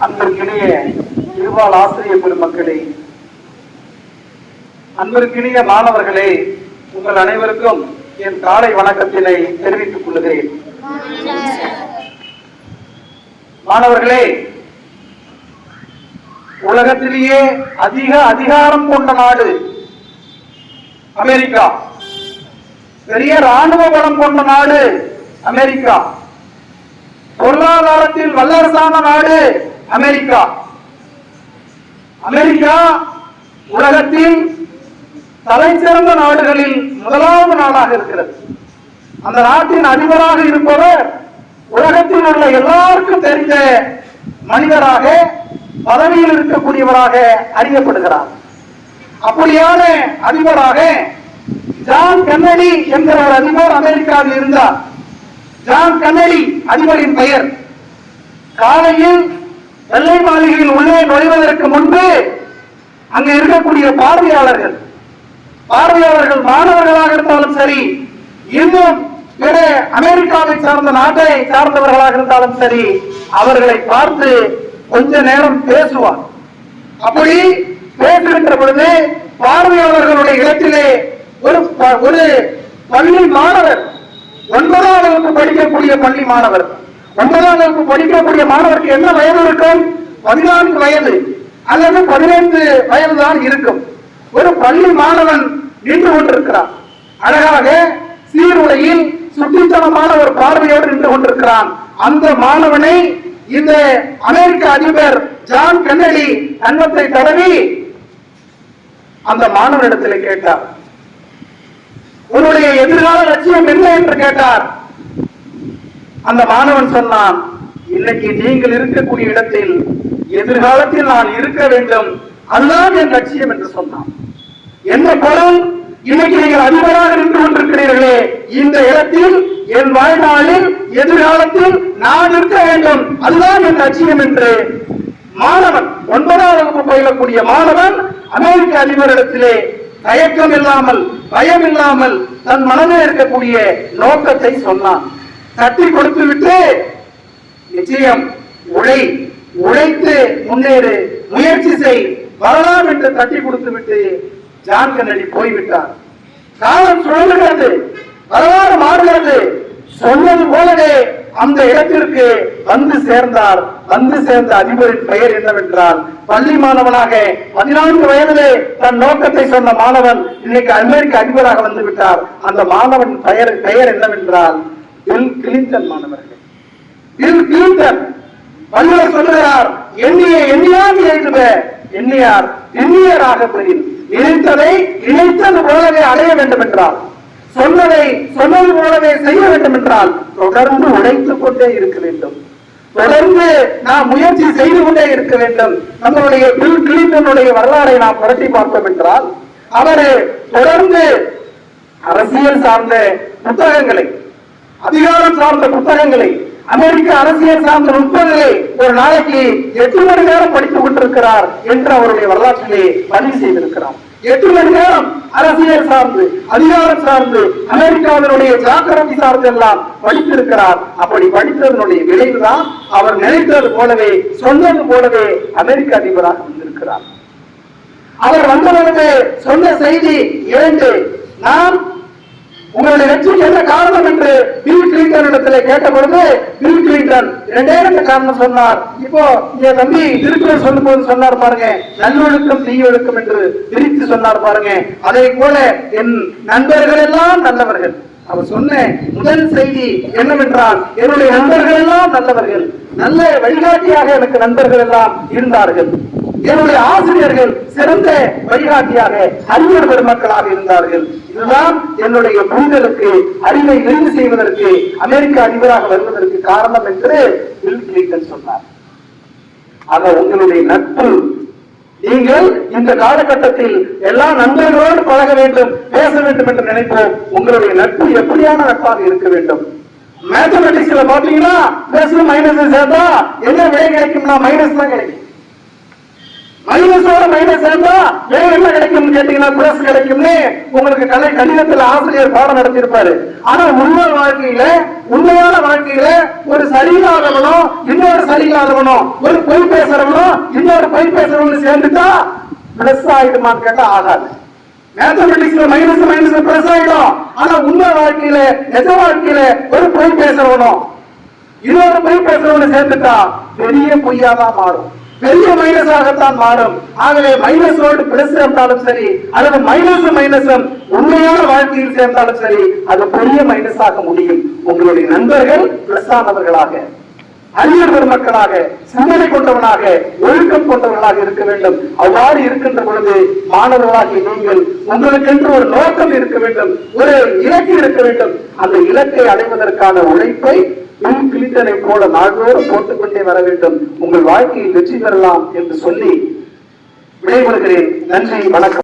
அன்பிற்கினிய இருபால் ஆசிரியர் பெருமக்களே அன்பிற்கினிய மாணவர்களே உங்கள் அனைவருக்கும் என் காலை வணக்கத்தினை தெரிவித்துக் கொள்கிறேன். மாணவர்களே உலகத்திலேயே அதிக அதிகாரம் கொண்ட நாடு அமெரிக்கா. பெரிய ராணுவ பலம் கொண்ட நாடு அமெரிக்கா. பொருளாதாரத்தில் வல்லரசான நாடு அமெரிக்கா. அமெரிக்கா உலகத்தில் தலைச்சிறந்த நாடுகளில் முதலாவது நாடாக இருக்கிறது. அந்த நாட்டின் அதிபராக இருப்பவர் உலகத்தில் உள்ள எல்லாருக்கும் தெரிந்த மனிதராக பதவியில் இருக்கக்கூடியவராக அறியப்படுகிறார். அப்படியான அதிபராக ஜான் கென்னடி என்கிற ஒரு அதிபர் அமெரிக்காவில் இருந்தார். ஜான் கன்னடி அதிபரின் பெயர். காலையில் வெள்ளை மாளிகையில் உள்ளே நுழைவதற்கு முன்பு அங்கு இருக்கக்கூடிய பார்வையாளர்கள் பார்வையாளர்கள் மாணவர்களாக இருந்தாலும் சரி இன்னும் பிற அமெரிக்காவை சார்ந்த நாட்டை சார்ந்தவர்களாக இருந்தாலும் சரி அவர்களை பார்த்து கொஞ்ச நேரம் பேசுவார். அப்படி பேசுகின்ற பொழுது பார்வையாளர்களுடைய இடத்திலே ஒரு ஒரு பள்ளி மாணவர் ஒன்பதாம் வகுப்பு படிக்கக்கூடிய பள்ளி மாணவர். ஒன்பதாம் வகுப்பு படிக்கக்கூடிய மாணவருக்கு என்ன வயது இருக்கும்? பதினான்கு வயது அல்லது பதினைந்து வயது தான் இருக்கும். ஒரு பள்ளி மாணவன் நின்று கொண்டிருக்கிறான். அழகாக சீருடையில் சுட்டித்தனமான ஒரு பார்வையோடு நின்று கொண்டிருக்கிறான். அந்த மாணவனை இந்த அமெரிக்க அதிபர் ஜான் கென்னடி அன்னத்தை தடவி அந்த மாணவனிடத்தில் கேட்டார். உன்னுடைய எதிர்கால லட்சியம் என்ன என்று கேட்டார். அந்த மாணவன் சொன்னான் இன்னைக்கு நீங்கள் இருக்கக்கூடிய இடத்தில் எதிர்காலத்தில் நான் இருக்க வேண்டும். அதுதான் என் லட்சியம் என்று சொன்னான். என்ன பொருள்? இன்னைக்கு நீங்கள் அதிபராக நின்று கொண்டிருக்கிறீர்களே இந்த இடத்தில் என் வாழ்நாளில் எதிர்காலத்தில் நான் இருக்க வேண்டும். அதுதான் என் லட்சியம் என்று மாணவன் ஒன்பதாம் வகுப்பு பயிலக்கூடிய மாணவன் அமெரிக்க அதிபரிடத்திலே தயக்கம் இல்லாமல் பயம் இல்லாமல் தன் மனதில் இருக்கக்கூடிய நோக்கத்தை சொன்னான். தட்டி கொடுத்து விட்டு நிச்சயம் உழை உழைத்து முன்னேறு முயற்சி செய் வரலாம் என்று தட்டி கொடுத்து விட்டு ஜான் கன்னடி போய்விட்டார் காலம் சுழல்கிறது வரலாறு மாறுகிறது. சொன்னது போலவே அந்த இடத்திற்கு வந்து சேர்ந்தார். வந்து சேர்ந்த அதிபரின் பெயர் என்னவென்றால் பள்ளி மாணவனாக பதினான்கு வயதிலே தன் நோக்கத்தை சொன்ன மாணவன் இன்னைக்கு அமெரிக்க அதிபராக வந்து விட்டார். அந்த மாணவன் பெயர் பெயர் என்னவென்றால் பில் கிளின்டன் மாணவர்கள். பில் கிளின்டன் வள்ளுவர் சொல்லுகிறார் எண்ணிய எண்ணியாது எழுதுவ எண்ணியார் எண்ணியராக பெரிய நினைத்ததை நினைத்தது உலகை அடைய வேண்டும் என்றார் சொன்னதை சொன்னது போலவே செய்ய வேண்டும் என்றால் தொடர்ந்து உழைத்துக் கொண்டே இருக்க வேண்டும். தொடர்ந்து நாம் முயற்சி செய்து கொண்டே இருக்க வேண்டும். நம்மளுடைய பில் கிளின்டனுடைய வரலாறை நாம் புரட்டி பார்த்தோம் என்றால் அவர் தொடர்ந்து அரசியல் சார்ந்த புத்தகங்களை அதிகாரம் சார்ந்த புத்தகங்களை அமெரிக்க அரசியல் சார்ந்த நுட்பங்களை ஒரு நாளைக்கு எட்டு மணி நேரம் படித்துக் கொண்டிருக்கிறார் என்று அவருடைய வரலாற்றிலே பதிவு செய்திருக்கிறார். எட்டு மணி நேரம் அரசியல் சார்ந்து அதிகாரம் சார்ந்து அமெரிக்காவினுடைய ஜாக்கிரதை சார்ந்து எல்லாம் படித்திருக்கிறார். அப்படி படித்ததனுடைய விளைவுதான் அவர் நினைத்தது போலவே சொன்னது போலவே அமெரிக்க அதிபராக வந்திருக்கிறார். அவர் வந்தவருக்கு சொன்ன செய்தி இரண்டு. நாம் உங்களுடைய வெற்றிக்கு என்ன காரணம் என்று பில் கிளின்டன் இடத்துல கேட்ட பொழுது பில் கிளின்டன் ரெண்டே ரெண்டு காரணம் சொன்னார். இப்போ என் தம்பி திருக்குறள் சொல்லும் போது சொன்னார் பாருங்க நல்லொழுக்கம் தீயொழுக்கம் என்று பிரித்து சொன்னார் பாருங்க. அதை போல என் நண்பர்கள் எல்லாம் நல்லவர்கள். அவர் சொன்ன முதல் செய்தி என்னவென்றால் என்னுடைய நண்பர்கள் எல்லாம் நல்லவர்கள். நல்ல வழிகாட்டியாக எனக்கு நண்பர்கள் எல்லாம் இருந்தார்கள். என்னுடைய ஆசிரியர்கள் சிறந்த வழிகாட்டியாக அறிஞர் பெருமக்களாக இருந்தார்கள். இதுதான் என்னுடைய புரிதலுக்கு அறிவை இறுதி செய்வதற்கு அமெரிக்க அதிபராக வருவதற்கு காரணம் என்று பில் கிளின்டன் சொன்னார். ஆக உங்களுடைய நட்பு நீங்கள் இந்த காலகட்டத்தில் எல்லா நண்பர்களோடு பழக வேண்டும் பேச வேண்டும் என்று நினைப்போம். உங்களுடைய நட்பு எப்படியான நட்பாக இருக்க வேண்டும்? மேத்தமெட்டிக்ஸ்ல பாத்தீங்கன்னா பிளஸ் மைனஸ் சேர்த்தா என்ன விடை கிடைக்கும்னா மைனஸ் தான் கிடைக்கும். மைனஸோட மைனஸ் சேர்ந்தா வேற என்ன கிடைக்கும்னு கேட்டீங்கன்னா பிளஸ் கிடைக்கும்னு உங்களுக்கு கலை கணிதத்தில் ஆசிரியர் பாடம் நடத்தியிருப்பாரு. ஆனா உண்மை வாழ்க்கையில உண்மையான வாழ்க்கையில ஒரு சரியில்லாதவனும் இன்னொரு சரியில்லாதவனும் ஒரு பொய் பேசுறவனும் இன்னொரு பொய் பேசுறவனும் சேர்ந்துட்டா பிளஸ் ஆயிடுமான்னு கேட்டா ஆகாது. மேத்தமெட்டிக்ஸ்ல மைனஸ் மைனஸ் பிளஸ் ஆயிடும். ஆனா உண்மை வாழ்க்கையில நிஜ வாழ்க்கையில ஒரு பொய் பேசுறவனும் இன்னொரு பொய் பேசுறவனு சேர்ந்துட்டா பெரிய பொய்யாதான் மாறும். பெரிய மைனஸாகத்தான் மாறும். ஆகவே மைனஸோடு பிளஸ் சேர்ந்தாலும் சரி அல்லது மைனஸ் மைனஸும் உண்மையான வாழ்க்கையில் சேர்ந்தாலும் சரி அது பெரிய மைனஸாக முடியும். உங்களுடைய நண்பர்கள் பிளஸ் ஆனவர்களாக அரிய பெருமக்களாக சிந்தனை கொண்டவனாக ஒழுக்கம் கொண்டவர்களாக இருக்க வேண்டும். அவ்வாறு இருக்கின்ற பொழுது மாணவர்களாகிய நீங்கள் உங்களுக்கென்று ஒரு நோக்கம் இருக்க வேண்டும் ஒரு இலக்கு இருக்க வேண்டும். அந்த இலக்கை அடைவதற்கான உழைப்பை பில் கிளின்டனை போல நாள்தோறும் போட்டுக்கொண்டே வர வேண்டும். உங்கள் வாழ்க்கையில் வெற்றி பெறலாம் என்று சொல்லி விடைபெறுகிறேன். நன்றி வணக்கம்.